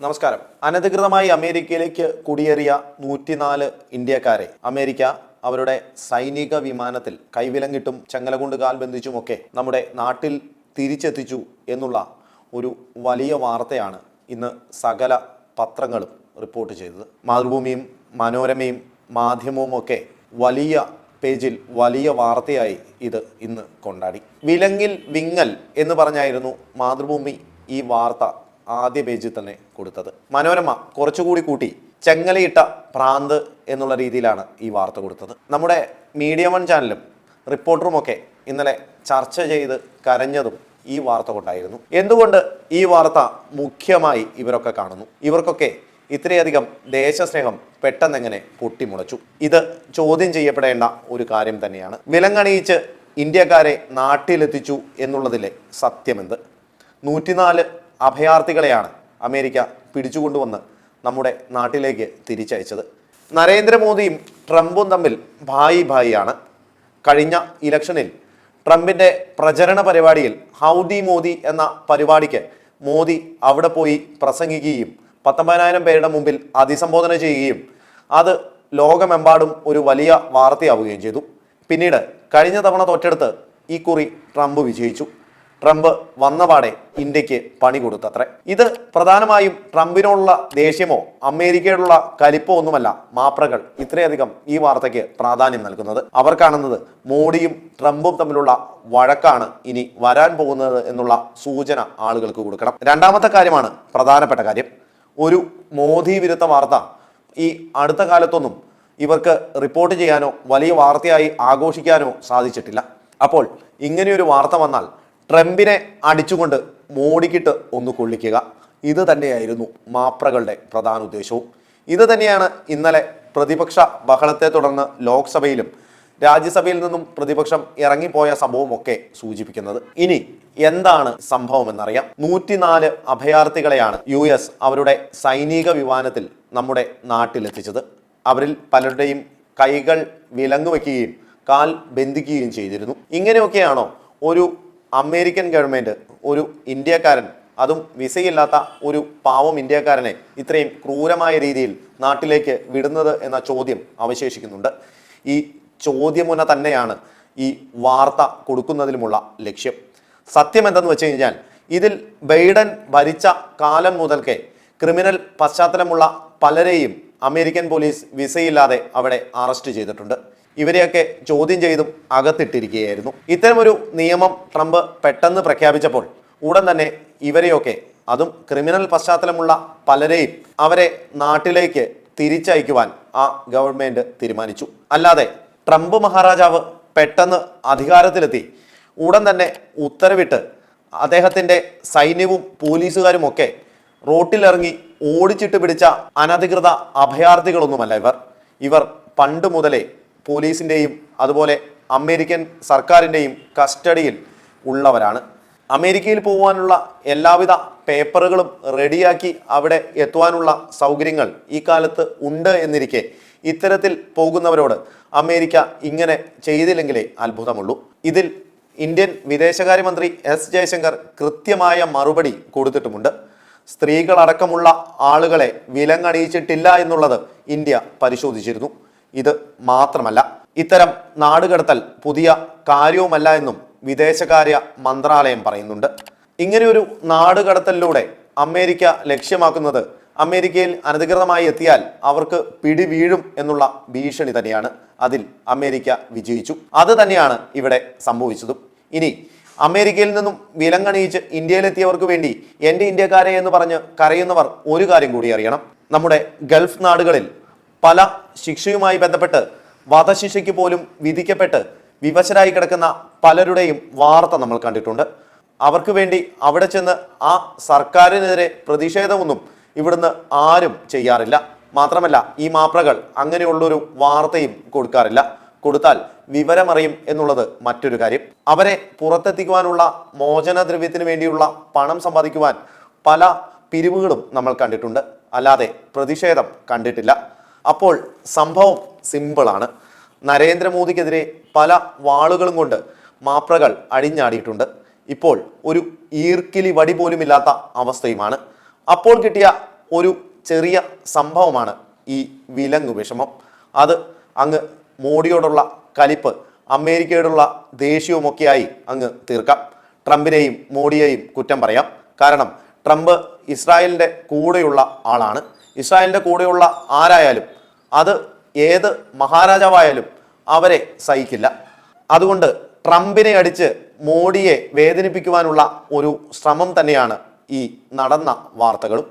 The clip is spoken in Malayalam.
നമസ്കാരം. അനധികൃതമായി അമേരിക്കയിലേക്ക് കുടിയേറിയ നൂറ്റിനാല് ഇന്ത്യക്കാരെ അമേരിക്ക അവരുടെ സൈനിക വിമാനത്തിൽ കൈവിലങ്ങിട്ടും ചങ്ങലകൊണ്ട് കാൽ ബന്ധിച്ചുമൊക്കെ നമ്മുടെ നാട്ടിൽ തിരിച്ചെത്തിച്ചു എന്നുള്ള ഒരു വലിയ വാർത്തയാണ് ഇന്ന് സകല പത്രങ്ങളും റിപ്പോർട്ട് ചെയ്തത്. മാതൃഭൂമിയും മനോരമയും മാധ്യമവും ഒക്കെ വലിയ പേജിൽ വലിയ വാർത്തയായി ഇത് ഇന്ന് കൊണ്ടാടി. വിലങ്ങിൽ വിങ്ങൽ എന്ന് പറഞ്ഞായിരുന്നു മാതൃഭൂമി ഈ വാർത്ത ആദ്യ പേജിൽ തന്നെ കൊടുത്തത്. മനോരമ കുറച്ചുകൂടി കൂട്ടി ചെങ്ങലയിട്ട പ്രാന്ത് എന്നുള്ള രീതിയിലാണ് ഈ വാർത്ത കൊടുത്തത്. നമ്മുടെ മീഡിയ വൺ ചാനലും റിപ്പോർട്ടറുമൊക്കെ ഇന്നലെ ചർച്ച ചെയ്ത് കരഞ്ഞതും ഈ വാർത്ത കൊണ്ടായിരുന്നു. എന്തുകൊണ്ട് ഈ വാർത്ത മുഖ്യമായി ഇവരൊക്കെ കാണുന്നു? ഇവർക്കൊക്കെ ഇത്രയധികം ദേശസ്നേഹം പെട്ടെന്നെങ്ങനെ പൊട്ടിമുളച്ചു? ഇത് ചോദ്യം ചെയ്യപ്പെടേണ്ട ഒരു കാര്യം തന്നെയാണ്. വിലങ്ങണിയിച്ച് ഇന്ത്യക്കാരെ നാട്ടിലെത്തിച്ചു എന്നുള്ളതിലെ സത്യമെന്ത്? നൂറ്റിനാല് അഭയാർത്ഥികളെയാണ് അമേരിക്ക പിടിച്ചുകൊണ്ടുവന്ന് നമ്മുടെ നാട്ടിലേക്ക് തിരിച്ചയച്ചത്. നരേന്ദ്രമോദിയും ട്രംപും തമ്മിൽ ഭായി ഭായിയാണ്. കഴിഞ്ഞ ഇലക്ഷനിൽ ട്രംപിന്റെ പ്രചരണ പരിപാടിയിൽ ഹൗഡി മോദി എന്ന പരിപാടിക്ക് മോദി അവിടെ പോയി പ്രസംഗിക്കുകയും പത്തൊമ്പതിനായിരം പേരുടെ മുമ്പിൽ അഭിസംബോധന ചെയ്യുകയും അത് ലോകമെമ്പാടും ഒരു വലിയ വാർത്തയാവുകയും ചെയ്തു. പിന്നീട് കഴിഞ്ഞ തവണ തൊട്ടടുത്ത് ഈ കുറി ട്രംപ് വിജയിച്ചു. ട്രംപ് വന്നപാടെ ഇന്ത്യയ്ക്ക് പണി കൊടുത്തത്രേ. ഇത് പ്രധാനമായും ട്രംപിനോടുള്ള ദേഷ്യമോ അമേരിക്കയോടുള്ള കലിപ്പോ ഒന്നുമല്ല മാപ്രകൾ ഇത്രയധികം ഈ വാർത്തയ്ക്ക് പ്രാധാന്യം നൽകുന്നത്. അവർ കാണുന്നത് മോഡിയും ട്രംപും തമ്മിലുള്ള വഴക്കാണ് ഇനി വരാൻ പോകുന്നത് എന്നുള്ള സൂചന ആളുകൾക്ക് കൊടുക്കണം. രണ്ടാമത്തെ കാര്യമാണ് പ്രധാനപ്പെട്ട കാര്യം. ഒരു മോദി വിരുദ്ധ വാർത്ത ഈ അടുത്ത കാലത്തൊന്നും ഇവർക്ക് റിപ്പോർട്ട് ചെയ്യാനോ വലിയ വാർത്തയായി ആഘോഷിക്കാനോ സാധിച്ചിട്ടില്ല. അപ്പോൾ ഇങ്ങനെയൊരു വാർത്ത വന്നാൽ ട്രംപിനെ അടിച്ചുകൊണ്ട് മോഡിക്കിട്ട് ഒന്ന് കൊള്ളിക്കുക. ഇത് തന്നെയായിരുന്നു മാപ്രകളുടെ പ്രധാന ഉദ്ദേശവും. ഇത് തന്നെയാണ് ഇന്നലെ പ്രതിപക്ഷ ബഹളത്തെ തുടർന്ന് ലോക്സഭയിലും രാജ്യസഭയിൽ നിന്നും പ്രതിപക്ഷം ഇറങ്ങിപ്പോയ സംഭവമൊക്കെ സൂചിപ്പിക്കുന്നത്. ഇനി എന്താണ് സംഭവം എന്നറിയാം നൂറ്റിനാല് അഭയാർത്ഥികളെയാണ് യു എസ് അവരുടെ സൈനിക വിമാനത്തിൽ നമ്മുടെ നാട്ടിലെത്തിച്ചത്. അവരിൽ പലരുടെയും കൈകൾ വിലങ്ങുവെക്കുകയും കാൽ ബന്ധിക്കുകയും ചെയ്തിരുന്നു. ഇങ്ങനെയൊക്കെയാണോ ഒരു അമേരിക്കൻ ഗവൺമെന്റ് ഒരു ഇന്ത്യക്കാരൻ അതും വിസയില്ലാത്ത ഒരു പാവം ഇന്ത്യക്കാരനെ ഇത്രയും ക്രൂരമായ രീതിയിൽ നാട്ടിലേക്ക് വിടുന്നത് എന്ന ചോദ്യം അവശേഷിക്കുന്നുണ്ട്. ഈ ചോദ്യമുന തന്നെയാണ് ഈ വാർത്ത കൊടുക്കുന്നതിലുമുള്ള ലക്ഷ്യം. സത്യം എന്തെന്ന് വെച്ച് കഴിഞ്ഞാൽ ഇതിൽ ബൈഡൻ ഭരിച്ച കാലം മുതൽക്കേ ക്രിമിനൽ പശ്ചാത്തലമുള്ള പലരെയും അമേരിക്കൻ പോലീസ് വിസയില്ലാതെ അവിടെ അറസ്റ്റ് ചെയ്തിട്ടുണ്ട്. ഇവരെയൊക്കെ ചോദ്യം ചെയ്തും അകത്തിട്ടിരിക്കുകയായിരുന്നു. ഇത്തരമൊരു നിയമം ട്രംപ് പെട്ടെന്ന് പ്രഖ്യാപിച്ചപ്പോൾ ഉടൻ തന്നെ ഇവരെയൊക്കെ അതും ക്രിമിനൽ പശ്ചാത്തലമുള്ള പലരെയും അവരെ നാട്ടിലേക്ക് തിരിച്ചയക്കുവാൻ ആ ഗവൺമെന്റ് തീരുമാനിച്ചു. അല്ലാതെ ട്രംപ് മഹാരാജാവ് പെട്ടെന്ന് അധികാരത്തിലെത്തി ഉടൻ തന്നെ ഉത്തരവിട്ട് അദ്ദേഹത്തിന്റെ സൈന്യവും പോലീസുകാരും ഒക്കെ റോട്ടിലിറങ്ങി ഓടിച്ചിട്ട് പിടിച്ച അനധികൃത അഭയാർത്ഥികളൊന്നുമല്ല ഇവർ. ഇവർ പണ്ട് മുതലേ പോലീസിന്റെയും അതുപോലെ അമേരിക്കൻ സർക്കാരിന്റെയും കസ്റ്റഡിയിൽ ഉള്ളവരാണ്. അമേരിക്കയിൽ പോകാനുള്ള എല്ലാവിധ പേപ്പറുകളും റെഡിയാക്കി അവിടെ എത്തുവാനുള്ള സൗകര്യങ്ങൾ ഈ കാലത്ത് ഉണ്ട് എന്നിരിക്കെ ഇത്തരത്തിൽ പോകുന്നവരോട് അമേരിക്ക ഇങ്ങനെ ചെയ്തില്ലെങ്കിലേ അത്ഭുതമുള്ളൂ. ഇതിൽ ഇന്ത്യൻ വിദേശകാര്യമന്ത്രി എസ് ജയശങ്കർ കൃത്യമായ മറുപടി കൊടുത്തിട്ടുമുണ്ട്. സ്ത്രീകളടക്കമുള്ള ആളുകളെ വിലങ്ങണിയിച്ചിട്ടില്ല എന്നുള്ളത് ഇന്ത്യ പരിശോധിച്ചിരുന്നു. ഇത് മാത്രമല്ല. ഇത്തരം നാടുകടത്തൽ പുതിയ കാര്യവുമല്ല എന്നും വിദേശകാര്യ മന്ത്രാലയം പറയുന്നുണ്ട്. ഇങ്ങനെയൊരു നാടുകടത്തലിലൂടെ അമേരിക്ക ലക്ഷ്യമാക്കുന്നത് അമേരിക്കയിൽ അനധികൃതമായി എത്തിയാൽ അവർക്ക് പിടി വീഴും എന്നുള്ള ഭീഷണി തന്നെയാണ് അതിൽ അമേരിക്ക വിജയിച്ചു. അത് തന്നെയാണ് ഇവിടെ സംഭവിച്ചതും. ഇനി അമേരിക്കയിൽ നിന്നും വിലങ്ങണിയിച്ച് ഇന്ത്യയിലെത്തിയവർക്ക് വേണ്ടി എന്റെ ഇന്ത്യക്കാരെ എന്ന് പറഞ്ഞ് കരയുന്നവർ ഒരു കാര്യം കൂടി അറിയണം. നമ്മുടെ ഗൾഫ് നാടുകളിൽ പല ശിക്ഷയുമായി ബന്ധപ്പെട്ട് വധശിക്ഷയ്ക്ക് പോലും വിധിക്കപ്പെട്ട് വിവശരായി കിടക്കുന്ന പലരുടെയും വാർത്ത നമ്മൾ കണ്ടിട്ടുണ്ട്. അവർക്ക് വേണ്ടി അവിടെ ചെന്ന് ആ സർക്കാരിനെതിരെ പ്രതിഷേധമൊന്നും ഇവിടുന്ന് ആരും ചെയ്യാറില്ല. മാത്രമല്ല ഈ മാപ്രകൾ അങ്ങനെയുള്ളൊരു വാർത്തയും കൊടുക്കാറില്ല. കൊടുത്താൽ വിവരമറിയും എന്നുള്ളത് മറ്റൊരു കാര്യം. അവരെ പുറത്തെത്തിക്കുവാനുള്ള മോചനദ്രവ്യത്തിന് വേണ്ടിയുള്ള പണം സമ്പാദിക്കുവാൻ പല പിരിവുകളും നമ്മൾ കണ്ടിട്ടുണ്ട്. അല്ലാതെ പ്രതിഷേധം കണ്ടിട്ടില്ല. അപ്പോൾ സംഭവം സിമ്പിളാണ്. നരേന്ദ്രമോദിക്കെതിരെ പല വാളുകളും കൊണ്ട് മാപ്രകൾ അഴിഞ്ഞാടിയിട്ടുണ്ട് ഇപ്പോൾ ഒരു ഈർക്കിലി വടി പോലുമില്ലാത്ത അവസ്ഥയുമാണ്. അപ്പോൾ കിട്ടിയ ഒരു ചെറിയ സംഭവമാണ് ഈ വിലങ്ങ് വിഷമം. അത് അങ്ങ് മോഡിയോടുള്ള കലിപ്പ് അമേരിക്കയോടുള്ള ദേഷ്യവുമൊക്കെയായി അങ്ങ് തീർക്കാം. ട്രംപിനെയും മോഡിയെയും കുറ്റം പറയാം. കാരണം ട്രംപ് ഇസ്രായേലിന്റെ കൂടെയുള്ള ആളാണ്. ഇസ്രായേലിന്റെ കൂടെയുള്ള ആരായാലും അത് ഏത് മഹാരാജാവായാലും അവരെ സഹിക്കില്ല. അതുകൊണ്ട് ട്രംപിനെ അടിച്ച് മോഡിയെ വേദനിപ്പിക്കുവാനുള്ള ഒരു ശ്രമം തന്നെയാണ് ഈ നടന്ന വാർത്തകളും.